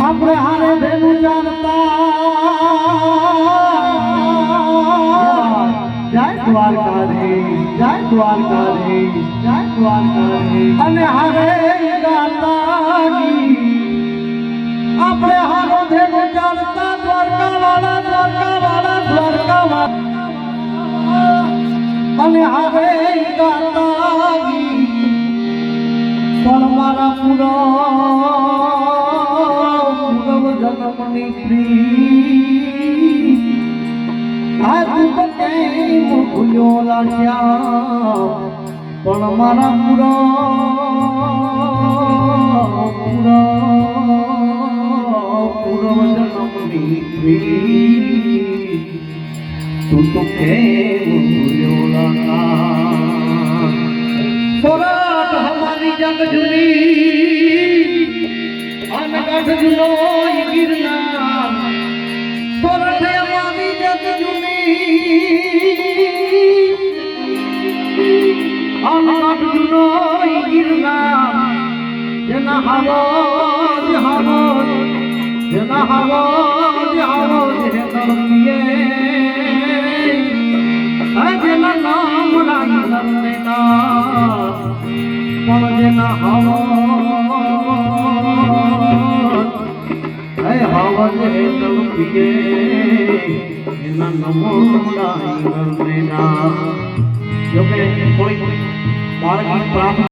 આપણે હારે ભેલું ચાલતા જય દ્વારકાધીશ જય દ્વારકાધીશ જય દ્વારકાધીશ અને હારે અને હવે ગાતા પણ મારા પૂરવ જન્મની પ્રી આજ તને ભૂલ્યો લાગ્યા પણ મારા પૂરવ দুটো প্রেম ভুলেও ঝুলি আনকাঠ ঝুলোই গিরনা। সরাট হামারি জাগ ঝুলি আনকাঠ ঝুলোই গিরনা। যেনা হাওয়া হাওয়া যেনা হাওয়া હવન હે તલપિયે એના નમો નારાયણ ના જોકે થોડી બાળકની પ્રાર્થના